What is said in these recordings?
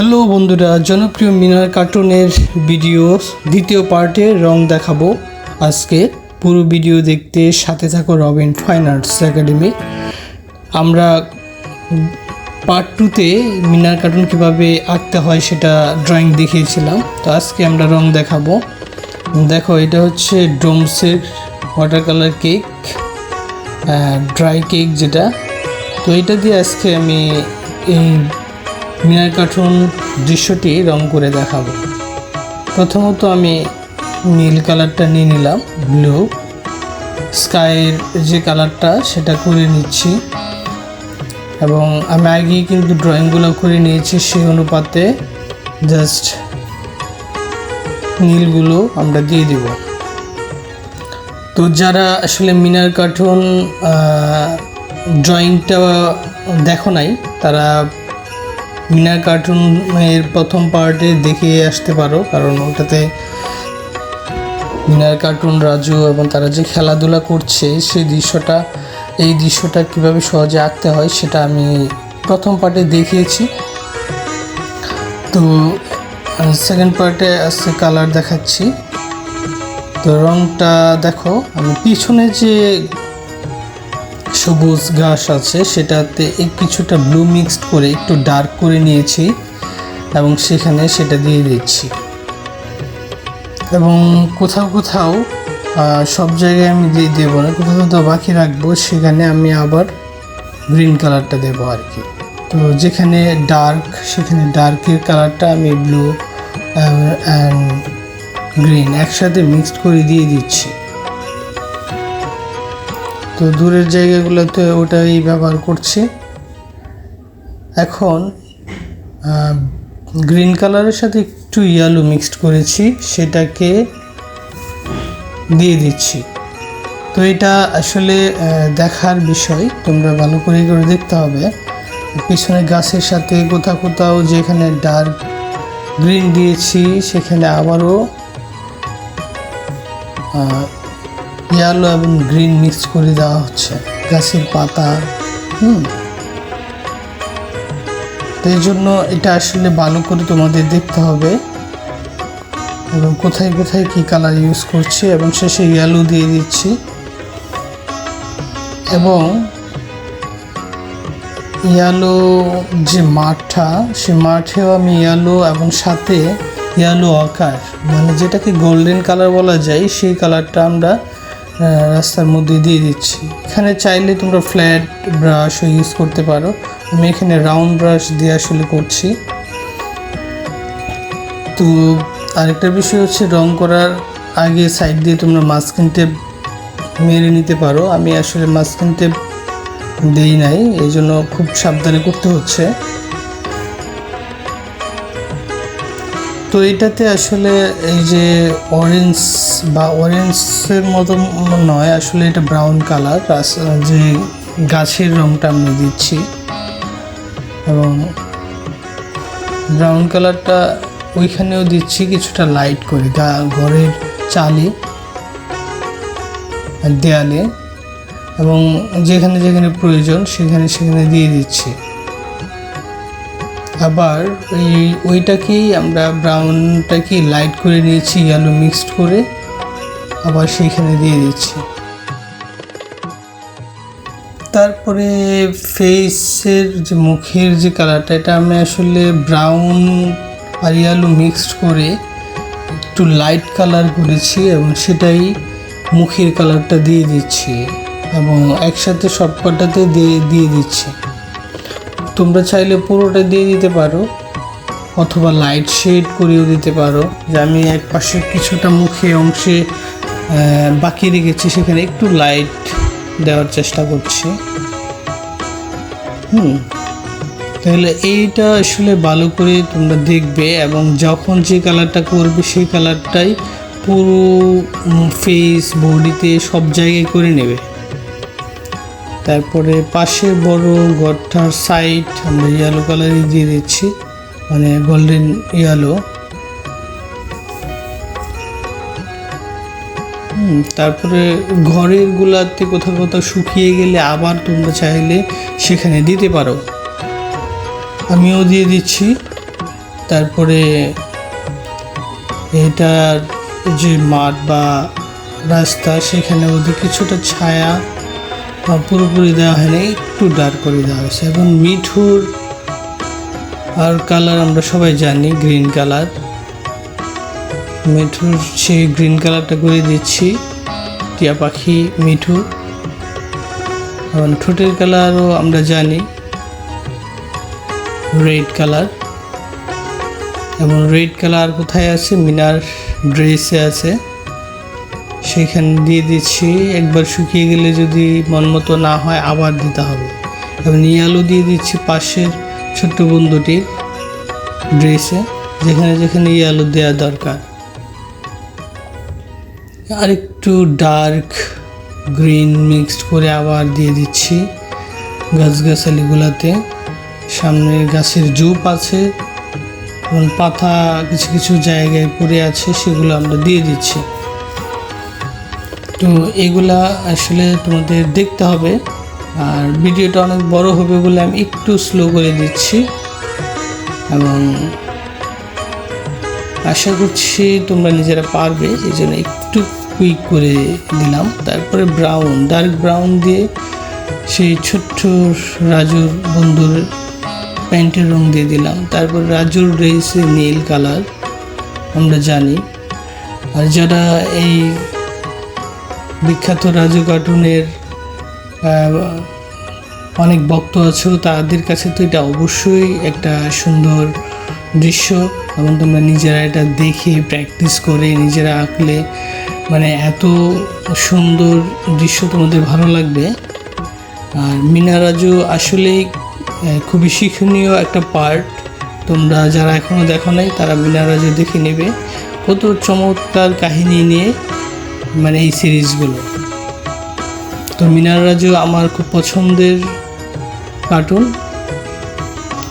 Hello বন্ধুরা, জনপ্রিয় মিনার কার্টুনের ভিডিও দ্বিতীয় পার্টে রং দেখাবো। আজকে পুরো ভিডিও দেখতে সাথে থাকো রবিন ফাইন আর্টস একাডেমি। আমরা পার্ট টুতে মিনার কার্টুন কীভাবে আঁকতে হয় সেটা ড্রয়িং দেখিয়েছিলাম। তো আজকে আমরা রং দেখাবো। দেখো, এটা হচ্ছে ডোমসের water colour cake dry cake যেটা। তো এটা দিয়ে আজকে আমি এই মিনার কার্টুন দৃশ্যটি রং করে দেখাবো। প্রথমত আমি নীল কালারটা নিয়ে নিলাম, ব্লু। স্কাইয়ের যে কালারটা, সেটা করে নিচ্ছি। এবং আমি আগেই কিন্তু ড্রয়িংগুলো করে নিয়েছি, সেই অনুপাতে জাস্ট নীলগুলো আমরা দিয়ে দিব। তো যারা আসলে মিনার কার্টুন ড্রয়িংটা দেখো নাই, তারা মিনার কার্টুনের প্রথম পার্টে দেখে আসতে পারো, কারণ ওটাতে মিনার কার্টুন, রাজু এবং তারা যে খেলাধুলা করছে, সেই দৃশ্যটা, এই দৃশ্যটা কীভাবে সহজে আঁকতে হয় সেটা আমি প্রথম পার্টে দেখিয়েছি। তো সেকেন্ড পার্টে আজকে কালার দেখাচ্ছি। তো রংটা দেখো, আমি পিছনে যে সবুজ ঘাস আছে, সেটাতে কিছুটা ব্লু মিক্সড করে একটু ডার্ক করে নিয়েছি এবং সেখানে সেটা দিয়ে দিচ্ছি। এবং কোথাও কোথাও সব জায়গায় আমি দিয়ে দেবো না, কোথাও কোথাও বাকি রাখব, সেখানে আমি আবার গ্রিন কালারটা দেবো আর কি। তো যেখানে ডার্ক, সেখানে ডার্কের কালারটা আমি ব্লু অ্যান্ড গ্রিন একসাথে মিক্সড করে দিয়ে দিচ্ছি। তো দূরের জায়গাগুলোতে ওটাই ব্যবহার করছি। এখন গ্রিন কালারের সাথে একটু ইয়ালো মিক্সড করেছি, সেটাকে দিয়ে দিচ্ছি। তো এটা আসলে দেখার বিষয়, তোমরা ভালো করে করে দেখতে হবে। পিছনে গাছের সাথে কোথাও কোথাও যেখানে ডার্ক গ্রিন দিয়েছি, সেখানে আবারও ইয়েলো এবং গ্রিন মিক্স করে দেওয়া হচ্ছে। গাছের পাতা, হুম। এই জন্য এটা আসলে ভালো করে তোমাদের দেখতে হবে। এবং কোথায় কোথায় কি কালার ইউজ করছি এবং শেষে ইয়েলো দিয়ে দিচ্ছি। এবং ইয়ালো যে মাঠটা, সে মাঠেও আমি ইয়ালো এবং সাথে ইয়ালো আকার মানে যেটাকে গোল্ডেন কালার বলা যায়, সেই কালারটা আমরা রাস্তার মধ্যে দিয়ে দিচ্ছি। এখানে চাইলে তোমরা ফ্ল্যাট ব্রাশও ইউজ করতে পারো। আমি এখানে রাউন্ড ব্রাশ দিয়ে আসলে করছি। তো আরেকটা বিষয় হচ্ছে রং করার আগে সাইড দিয়ে তোমরা মাস্কিন টেপ মেরে নিতে পারো। আমি আসলে মাস্কিন টেপ দেই নাই এই জন্য খুব সাবধানে করতে হচ্ছে। তো এটাতে আসলে এই যে অরেঞ্জ বা অরেঞ্জের মতো নয়, আসলে এটা ব্রাউন কালার যে গাছের রংটা আমি দিচ্ছি। এবং ব্রাউন কালারটা ওইখানেও দিচ্ছি কিছুটা লাইট করে, গা- ঘরের চালে, দেয়ালে। এবং যেখানে যেখানে প্রয়োজন, সেখানে সেখানে দিয়ে দিচ্ছি। আবার ওই ওইটাকেই আমরা ব্রাউনটাকে লাইট করে নিয়েছি ইয়েলো মিক্সড করে। আবার সেইখানে দিয়ে দিচ্ছি। তারপরে ফেসের যে মুখের যে কালারটা এটা আমি আসলে ব্রাউন আর ইয়েলো মিক্সড করে একটু লাইট কালার করেছি এবং সেটাই মুখের কালারটা দিয়ে দিচ্ছি এবং একসাথে সব কটাতে দিয়ে দিয়ে দিচ্ছি। তোমরা চাইলে পুরোটা দিয়ে দিতে পারো, অথবা লাইট শেড করেও দিতে পারো, যে আমি এক পাশে কিছুটা মুখে অংশে বাকি রেখেছি, সেখানে একটু লাইট দেওয়ার চেষ্টা করছি। হুম, তাহলে এইটা আসলে ভালো করে তোমরা দেখবে, এবং যখন যে কালারটা করবে, সেই কালারটাই পুরো ফেস বডিতে সব জায়গায় করে নেবে। তারপরে পাশের বড় গড়টার সাইড আমরা ইয়েলো কালারই দিয়ে দিচ্ছি মানে গোল্ডেন ইয়েলো তারপরে ঘরের গুলাতে কোথাও কোথাও শুকিয়ে গেলে আবার তোমরা চাইলে সেখানে দিতে পারো। আমিও দিয়ে দিচ্ছি। তারপরে এটার যে মাঠ বা রাস্তা, সেখানে ওদের কিছুটা ছায়া পুরোপুরি দেওয়া হয়নি, একটু ডার্ক করে দেওয়া হয়েছে। এবং মিঠুর আর কালার আমরা সবাই জানি গ্রিন কালার মিঠুর, সেই গ্রিন কালারটা করে দিচ্ছি, টিয়া পাখি, মিঠু। এবং ঠোঁটের কালারও আমরা জানি রেড কালার এবং রেড কালার কোথায় আছে? মিনার ড্রেসে আছে। সেখানে দিয়ে দিচ্ছি। একবার শুকিয়ে গেলে যদি মন মতো না হয়, আবার দিতে হবে। এবং আলু দিয়ে দিচ্ছি পাশের ছোট্ট বন্ধুটির ড্রেসে, যেখানে যেখানে ইয়ালো দেওয়া দরকার। আর একটু ডার্ক গ্রিন মিক্সড করে আবার দিয়ে দিচ্ছি গাছগাছালিগুলোতে। সামনে গাছের জুপ আছে এবং পাতা কিছু কিছু জায়গায় পড়ে আছে, সেগুলো আমরা দিয়ে দিচ্ছি। তো এগুলা আসলে তোমাদের দেখতে হবে। আর ভিডিওটা অনেক বড় হবে বলে আমি একটু স্লো করে দিচ্ছি। এবং আশা করছি তোমরা নিজেরা পারবে, এই জন্য একটু কুইক করে দিলাম। তারপরে ব্রাউন ডার্ক ব্রাউন দিয়ে সেই ছোট্ট রাজুর বন্ধুর প্যান্টের রং দিয়ে দিলাম। তারপর রাজুর ড্রেসে নীল কালার আমরা জানি। আর যারা এই বিখ্যাত রাজু কার্টুনের অনেক ভক্ত আছো তাদের কাছে তো এটা অবশ্যই একটা সুন্দর দৃশ্য এবং তোমরা নিজেরা এটা দেখে প্র্যাকটিস করে নিজেরা আঁকলে মানে এত সুন্দর দৃশ্য তোমাদের ভালো লাগবে। আর মিনা রাজু আসলেই আহ, খুবই শিক্ষণীয় একটা পার্ট তোমরা যারা এখনও দেখো নাই তারা মিনা রাজু দেখে নেবে। কত চমৎকার কাহিনী নিয়ে মানে এই সিরিজগুলো। তো মিনার রাজু আমার খুব পছন্দের কার্টুন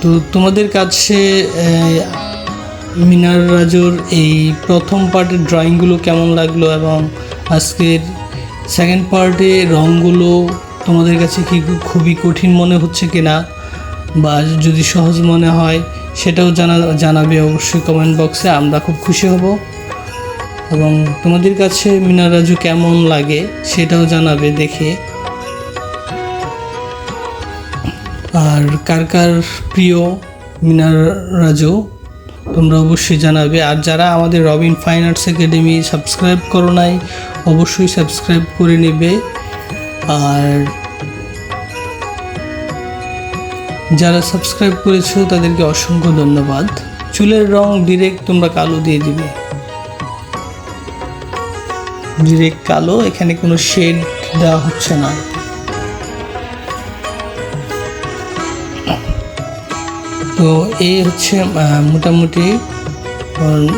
তো তোমাদের কাছে মিনার রাজুর এই প্রথম পার্টের ড্রয়িংগুলো কেমন লাগল এবং আজকের সেকেন্ড পার্টে রঙগুলো তোমাদের কাছে কি খুবই কঠিন মনে হচ্ছে কিনা বা যদি সহজ মনে হয় সেটাও জানা, জানাবে অবশ্যই কমেন্ট বক্সে আমরা খুব খুশি হব। এবং তোমাদের কাছে মিনা রাজু কেমন লাগে সেটাও জানাবে দেখে। আর কার কার প্রিয় মিনার রাজু তোমরা অবশ্যই জানাবে। আর যারা আমাদের Robin fine arts academy subscribe করো নাই, অবশ্যই সাবস্ক্রাইব করে নেবে। আর যারা সাবস্ক্রাইব করেছ তাদেরকে অসংখ্য ধন্যবাদ। চুলের রং ডিরেক্ট তোমরা কালো দিয়ে দিবে। ডিরেক্ট কালো, এখানে কোনো শেড দেওয়া হচ্ছে না। তো এই হচ্ছে মোটামুটি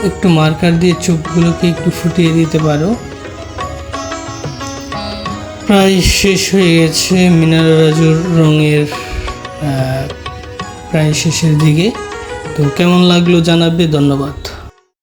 একটু মার্কার দিয়ে চোখগুলোকে একটু ফুটিয়ে দিতে পারো। প্রায় শেষ হয়ে গেছে মিনার রাজুর রঙের প্রায় শেষের দিকে। তো কেমন লাগল জানাবে, ধন্যবাদ।